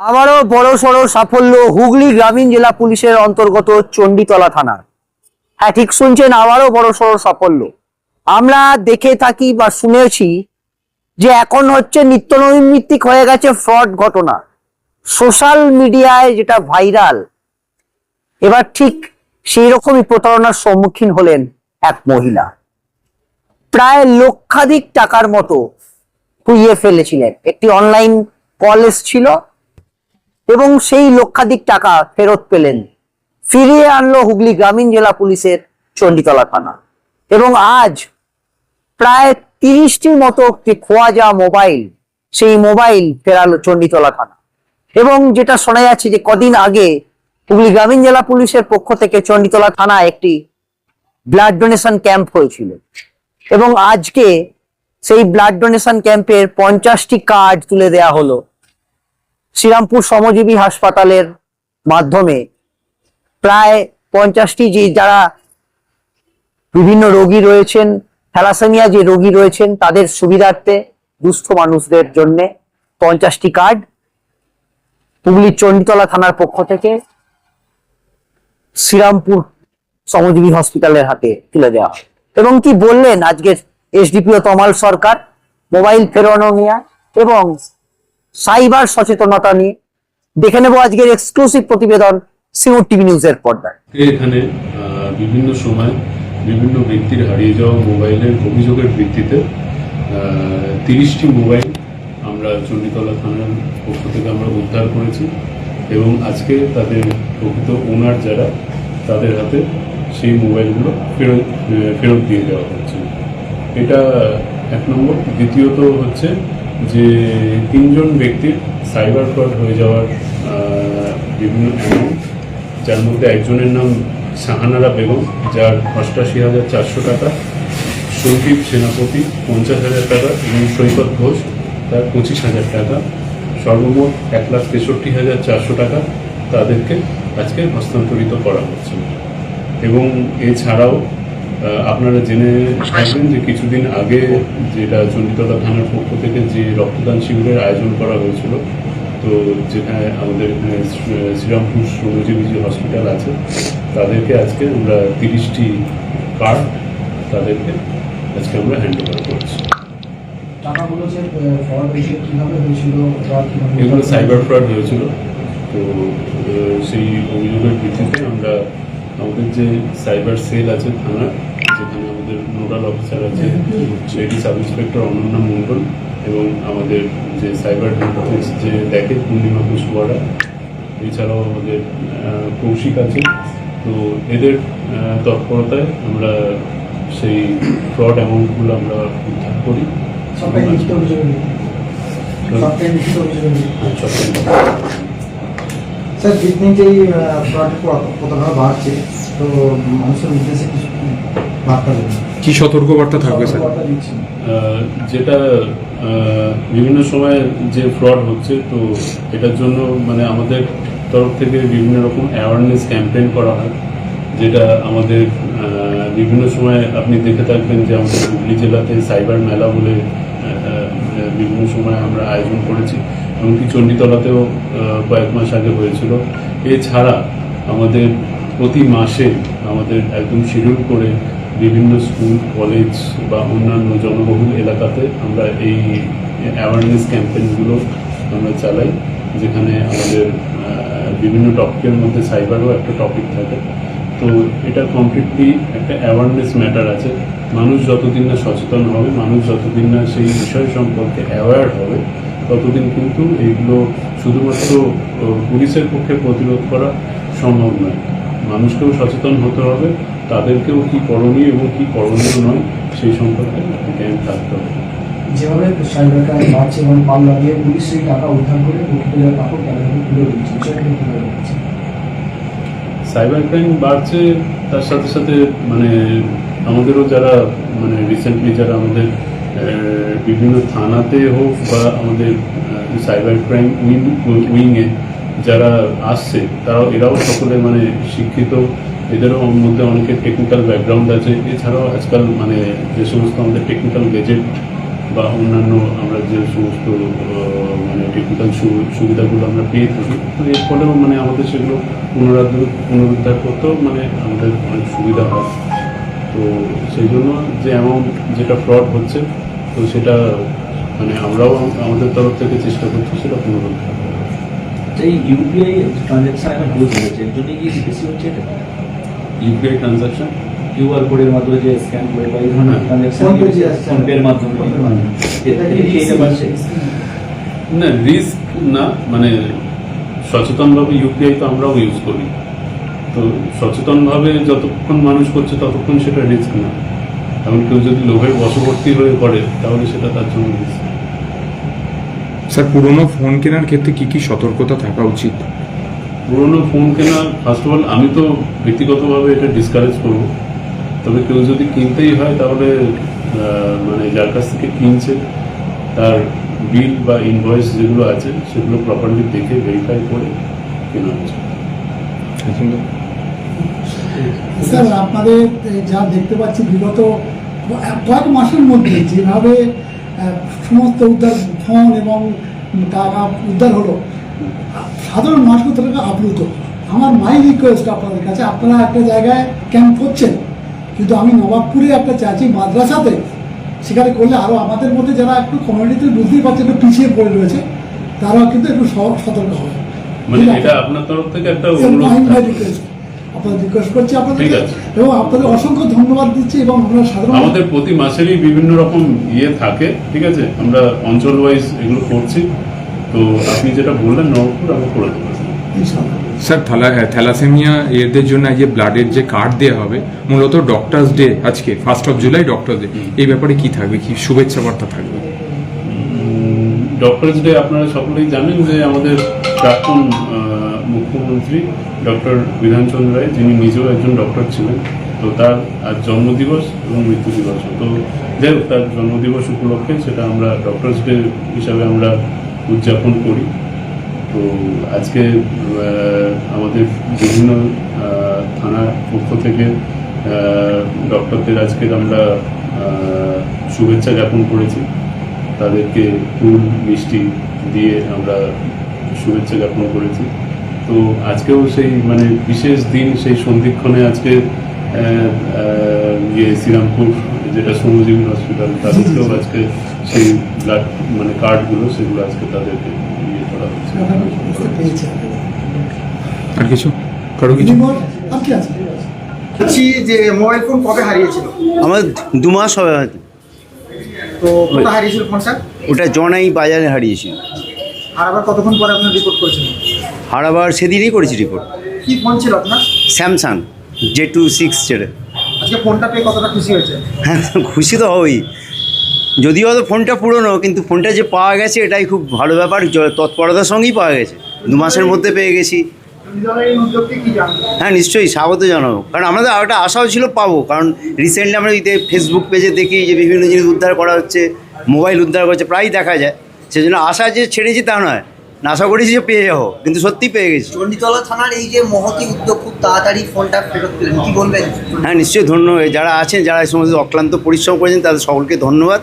আবারও বড় সড়ো সাফল্য হুগলি গ্রামীণ জেলা পুলিশের অন্তর্গত চণ্ডীতলা থানার। হ্যাঁ ঠিক শুনছেন, আবারও বড় সড়ো সাফল্য। আমরা দেখে থাকি বা শুনেছি যে এখন হচ্ছে নিত্য নৈমিত্তিক হয়ে গেছে ফ্রড ঘটনা। সোশ্যাল মিডিয়ায় যেটা ভাইরাল, এবার ঠিক সেই রকমই প্রতারণার সম্মুখীন হলেন এক মহিলা। প্রায় লক্ষাধিক টাকার মতো খুইয়ে ফেলেছিলেন। একটি অনলাইন কলেজ ছিল এবং সেই লক্ষাধিক টাকা ফেরত পেলেন। ফিরিয়ে আনলো হুগলি গ্রামীণ জেলা পুলিশের চণ্ডীতলা থানা এবং আজ প্রায় তিরিশটির মতো একটি খোয়া যাওয়া মোবাইল, সেই মোবাইল ফেরালো চণ্ডীতলা থানা এবং যেটা শোনা যাচ্ছে যে কদিন আগে হুগলি গ্রামীণ জেলা পুলিশের পক্ষ থেকে চণ্ডীতলা থানায় একটি ব্লাড ডোনেশন ক্যাম্প হয়েছিল। এবং আজকে সেই ব্লাড ডোনেশন ক্যাম্পের পঞ্চাশটি কার্ড তুলে দেয়া হলো। শ্রীরামপুর শ্রমজীবী হাসপাতালের মাধ্যমে প্রায় পঞ্চাশটি যে যারা বিভিন্ন রোগী রয়েছেন, থ্যালাসেমিয়া যে রোগী রয়েছেন, তাদের সুবিধার্থে দুস্থ মানুষদের জন্য পঞ্চাশটি কার্ড হুগলির চণ্ডীতলা থানার পক্ষ থেকে শ্রীরামপুর শ্রমজীবী হসপিটালের হাতে তুলে দেওয়া। এবং কি বললেন আজকের এসডিপিও তমাল সরকার, মোবাইল ফেরানো নিয়ে এবং সাইবার সচেতনতা নিয়ে। দেখে নেব আজকের এক্সক্লুসিভ প্রতিবেদন সিঙ্গুর টিভি নিউজের পর্দায়। এখানে বিভিন্ন সময় বিভিন্ন ব্যক্তির হারিয়ে যাওয়া মোবাইলের অভিযোগের ভিত্তিতে তিরিশটি মোবাইল আমরা চণ্ডীতলা থানার পক্ষ থেকে আমরা উদ্ধার করেছি এবং আজকে তাদের প্রকৃত ওনার যারা, তাদের হাতে সেই মোবাইলগুলো ফেরত ফেরত দিয়ে দেওয়া হচ্ছে। এটা এক নম্বর। দ্বিতীয়ত হচ্ছে যে তিনজন ব্যক্তির সাইবার ফ্রড হয়ে যাওয়ার বিভিন্ন যার মধ্যে একজনের নাম শাহানারা বেগম, যার অষ্টাশি হাজার চারশো টাকা সন্দীপ সেনাপতি পঞ্চাশ হাজার টাকা এবং সৈকত ঘোষ, তার পঁচিশ হাজার টাকা, সর্বমোট এক লাখ তেষট্টি হাজার চারশো টাকা তাদেরকে আজকে হস্তান্তরিত করা হচ্ছে। এবং এছাড়াও আপনারা জেনে থাকবেন যে কিছুদিন আগে যেটা চণ্ডীতলা থানার পক্ষ থেকে যে রক্তদান শিবিরের আয়োজন করা হয়েছিল তো যেখানে আমাদের এখানে শ্রীরামপুর শ্রমজীবী যে হসপিটাল আছে তাদেরকে আজকে আমরা তিরিশটি কার্ড তাদেরকে আজকে আমরা হ্যান্ড ওভার করছি এগুলো সাইবার ফ্রড হয়েছিল তো সেই অভিযোগের ভিত্তিতে আমরা আমাদের যে সাইবার সেল আছে থানার যেখানে আমাদের নোডাল অফিসার আছে lady sub inspector Ananya Mondal এবং আমাদের যে সাইবার ডিফেন্স যে দেখে পূর্ণিমা কুশওয়ারা এছাড়াও আমাদের কৌশিক আছে। তো এদের তৎপরতায় আমরা সেই ফ্রড অ্যামাউন্টগুলো আমরা উদ্ধার করি। সবটাই লিখিত অভিযোগ সবটাই লিখিত অভিযোগ হ্যাঁ, সবটাই স্যার দিন দিন যে ফ্রডের বাড়ছে তো মানুষের উদ্দেশ্যে কিছু কি বার্তা কি সতর্কবার্তা থাকবে স্যার যেটা বিভিন্ন সময় যে ফ্রড হচ্ছে তো এটার জন্য মানে আমাদের তরফ থেকে বিভিন্ন রকম অ্যাওয়ারনেস ক্যাম্পেইন করা হয় যেটা আমাদের বিভিন্ন সময় আপনি দেখে থাকবেন যে আমাদের হুগলি জেলাতে সাইবার মেলা বলে বিভিন্ন সময় আমরা আয়োজন করেছি এমনকি চণ্ডীতলাতেও কয়েক মাস আগে হয়েছিল। এছাড়া আমাদের প্রতি মাসে আমাদের একদম শিডিউল করে বিভিন্ন স্কুল কলেজ বা অন্যান্য জনবহুল এলাকাতে আমরা এই অ্যাওয়ারনেস ক্যাম্পেইনগুলো আমরা চালাই, যেখানে আমাদের বিভিন্ন টপিকের মধ্যে সাইবারও একটা টপিক থাকে। তো এটা কমপ্লিটলি একটা অ্যাওয়ারনেস ম্যাটার আছে। মানুষ যতদিন না সচেতন হবে, মানুষ যতদিন না সেই বিষয় সম্পর্কে অ্যাওয়্যার হবে ততদিন কিন্তু এইগুলো শুধুমাত্র পুলিশের পক্ষে প্রতিরোধ করা সম্ভব নয়। মানুষকেও সচেতন হতে হবে তাদেরকেও কি করণীয় এবং কি করণীয় নয় সেই সম্পর্কে জ্ঞান থাকতে হবে। যেভাবে সাইবার ক্রাইম বাড়ছে এবং পাল্লা দিয়ে পুলিশ সেই টাকা উদ্ধার করে কাপড় তুলে দিচ্ছে? সাইবার ক্রাইম বাড়ছে তার সাথে সাথে মানে আমাদেরও যারা মানে রিসেন্টলি যারা আমাদের বিভিন্ন থানাতে হোক বা আমাদের সাইবার ক্রাইম উইং উইংয়ে যারা আসছে, তারাও, এরাও সকলে মানে শিক্ষিত। এদেরও মধ্যে অনেকের টেকনিক্যাল ব্যাকগ্রাউন্ড আছে। এছাড়াও আজকাল মানে যে সমস্ত আমাদের টেকনিক্যাল গেজেট বা অন্যান্য আমরা যে সমস্ত মানে টেকনিক্যাল সুবিধাগুলো আমরা পেয়ে থাকি, তো এর ফলেও মানে আমাদের সেগুলো পুনরুদ্ধার পুনরুদ্ধার করতেও মানে আমাদের অনেক সুবিধা হয়। তো সেই জন্য যে অ্যামাউন্ট যেটা ফ্রড হচ্ছে তো সেটা মানে আমরাও আমাদের তরফ থেকে চেষ্টা করছি সেটা পুনরুদ্ধার করার। এই ইউপিআই ট্রানজ্যাকশন এখন ইউজ হয়েছে এর জন্য কি বেশি হচ্ছে এটা ইউপিআই ট্রানজাকশন কিউআর কোডের মাধ্যমে যে স্ক্যান করে বা এই ধরনের হ্যাঁ। ট্রানজ্যাকশন ফোন পে যে আসছে। মাধ্যমে এটা কি এটা বাড়ছে না রিস্ক না মানে সচেতনভাবে ইউপিআই তো আমরাও ইউজ করি তো সচেতনভাবে যতক্ষণ মানুষ করছে ততক্ষণ সেটা রিস্ক না। এমন কেউ যদি লোভের বশবর্তী হয়ে পড়ে তাহলে সেটা তার জন্য রিস্ক স্যার পুরনো ফোন কেনার ক্ষেত্রে কি কি সতর্কতা থাকা উচিত? পুরোনো ফোন কেনা ফার্স্ট অফ অল আমি তো ব্যক্তিগতভাবে এটা ডিসকারেজ করব। তবে কেউ যদি কিনতেই হয় তাহলে মানে যার কাছ থেকে কিনছে তার বিল বা ইনভয়েস যেগুলো আছে সেগুলো প্রপারলি দেখে ভেরিফাই করে কেনা উচিত। স্যার আপনাদের যা দেখতে পাচ্ছি বিগত কয়েক মাসের মধ্যে যেভাবে সমস্ত উদ্ধার ফোন এবং টাকা উদ্ধার হলো সাধারণ মানুষকে তাদেরকে আপ্লুত। আমার মাই রিকোয়েস্ট আপনাদের কাছে আপনারা একটা জায়গায় ক্যাম্প করছেন কিন্তু আমি নবাবপুরে একটা চাচি মাদ্রাসাতে সেখানে করলে আরও আমাদের মধ্যে যারা একটু কমিউনিটিতে বুঝতেই পারছে একটু পিছিয়ে পড়ে রয়েছে তারাও কিন্তু একটু সতর্ক হবে। মানে এটা আপনার তরফ থেকে একটা অনুরোধ আপনাদের রিকোয়েস্ট করছি আপনাদের। এবং আপনাদের অসংখ্য ধন্যবাদ দিচ্ছি এবং আমরা সাধারণ আমাদের প্রতি মাসেরই বিভিন্ন রকম ইয়ে থাকে ঠিক আছে? আমরা অঞ্চল ওয়াইজ এগুলো করছি। তো আপনি যেটা বললেন নবপুর আমরা করে দেবো। ইনশাআল্লাহ। স্যার থ্যালা থ্যালাসেমিয়া এদের জন্য যে ব্লাডের যে কার্ড দেওয়া হবে মূলত ডক্টরস ডে আজকে first of July doctor day এই ব্যাপারে কি থাকবে? কি শুভেচ্ছা বার্তা থাকবে? ডক্টরস ডে আপনারা সকলেই জানেন যে আমাদের প্রাক্তন মুখ্যমন্ত্রী ডক্টর বিধানচন্দ্র রায়, যিনি নিজেও একজন ডক্টর ছিলেন। তো তার আজ জন্মদিবস এবং মৃত্যু দিবস। তো যাই হোক, তার জন্মদিবস উপলক্ষে সেটা আমরা ডক্টরস ডে হিসাবে আমরা উদযাপন করি। তো আজকে আমাদের বিভিন্ন থানার পক্ষ থেকে ডক্টরদের আজকে আমরা শুভেচ্ছা জ্ঞাপন করেছি। তাদেরকে ফুল, মিষ্টি দিয়ে আমরা শুভেচ্ছা জ্ঞাপন করেছি। তো আজকেও সেই মানে বিশেষ দিন সেই সন্ধিক্ষণে আজকে ইয়ে শ্রীরামপুর যেটা শ্রমজীবী হসপিটাল তাদেরকেও আজকে সেই ব্লাড মানে কার্ডগুলো সেগুলো আজকে তাদেরকে ইয়ে করা হচ্ছে। আর কিছু? কারও কিছু? যে মোবাইল ফোন কবে হারিয়েছিল? আমার দু মাস হবে হয়তো। তো কোথায় হারিয়েছিল ওটা জনাই বাজারে হারিয়েছি আর আবার কতক্ষণ পরে আপনি রিপোর্ট করেছিলেন হারাবার সেদিনই করেছি রিপোর্ট কি ফোন ছিল আপনার? স্যামসাং জে টু সিক্স ছেড়ে আজকে ফোনটা পেয়ে কতটা খুশি হয়েছে হ্যাঁ খুশি তো হবেই। যদিও হয়তো ফোনটা পুরনো কিন্তু ফোনটা যে পাওয়া গেছে এটাই খুব ভালো ব্যাপার। তৎপরতার সঙ্গেই পাওয়া গেছে। দু মাসের মধ্যে পেয়ে গেছি। হ্যাঁ নিশ্চয়ই স্বাগত জানাব। কারণ আমাদের একটা আশাও ছিল পাবো। কারণ রিসেন্টলি আমরা এতে ফেসবুক পেজে দেখি যে বিভিন্ন জিনিস উদ্ধার করা হচ্ছে মোবাইল উদ্ধার করছে প্রায়ই দেখা যায়। সেজন্য আশা যে ছেড়েছি তা নয়। না আশা করেছি যে পেয়ে যাব কিন্তু সত্যি পেয়ে গেছি। চণ্ডীতলা থানার এই যে মহতি উদ্যোগ খুব তাড়াতাড়ি ফোনটা ফেরত পেলেন। কি বলবেন? হ্যাঁ নিশ্চয়ই ধন্যবাদ যারা আছেন যারা এই সমস্ত অক্লান্ত পরিশ্রম করেছেন তাদের সকলকে ধন্যবাদ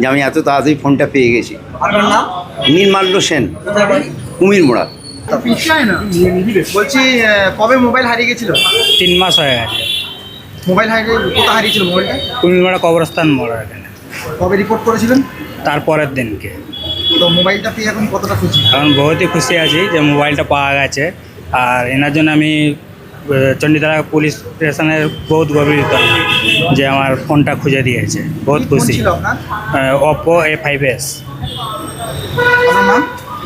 যে আমি এত তাড়াতাড়ি ফোনটা পেয়ে গেছি। আপনার নাম? নীলমাল্য সেন। কুমির মোড়া। বলছি কবে মোবাইল হারিয়ে গেছিল? তিন মাস হয়ে গেছে। মোবাইল হারিয়ে কোথায় হারিয়েছিল মোবাইলটা? কুমির মোড়া কবরস্থান মোড়া এখানে। কবে রিপোর্ট করেছিলেন? তারপরের দিনকে। তো মোবাইলটা পেয়ে এখন কতটা খুশি? বহুতই খুশি আছি যে মোবাইলটা পাওয়া গেছে। আর এনার জন্য আমি চণ্ডীতলা পুলিশ স্টেশনের বহুত গর্বিত যে আমার ফোনটা খুঁজে দিয়েছে। বহুত খুশি। Oppo A five S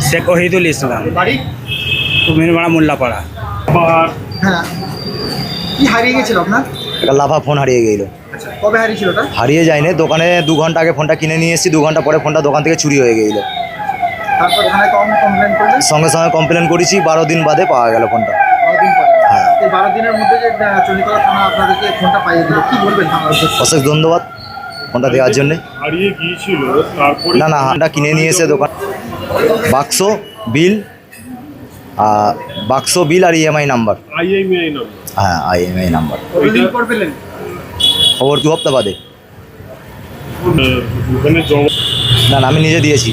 Sheikh Ohidul Islam. বাড়ি? কুমিরমারা মোল্লাপাড়া। হ্যাঁ। কি হারিয়ে গেছিল আপনার? একটা লাভা ফোন হারিয়ে গেল। কবে হারিয়েছিল ওটা? হারিয়ে যায়নি। দোকানে দু ঘণ্টা আগে ফোনটা কিনে নিয়ে এসেছি দু ঘণ্টা পরে ফোনটা দোকান থেকে চুরি হয়ে গেল। তারপর থানায় কম কমপ্লেন করলেন? সঙ্গে সঙ্গে কমপ্লেন করেছি বারো দিন বাদে পাওয়া গেল ফোনটা। বারো হ্যাঁ। দিনের মধ্যে যে চণ্ডীতলা থানা আপনাদেরকে ফোনটা পাইয়ে দিল কি বলবেন অশেষ ধন্যবাদ ফোনটা দেওয়ার জন্যে। হারিয়ে গিয়েছিল তারপরে না না ফোনটা কিনে নিয়ে এসে দোকান বাক্স বিল আর বাক্স বিল আর ইএমআই নাম্বার আইএমআই নাম্বার হ্যাঁ আইএমআই নাম্বার পেলেন খবর দু হপ্তাহ বাদে। না না আমি নিজে দিয়েছি।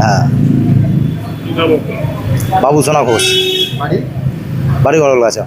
হ্যাঁ? বাবু সোনা ঘোষ বাড়ি? বাড়ি গড়ল গাছা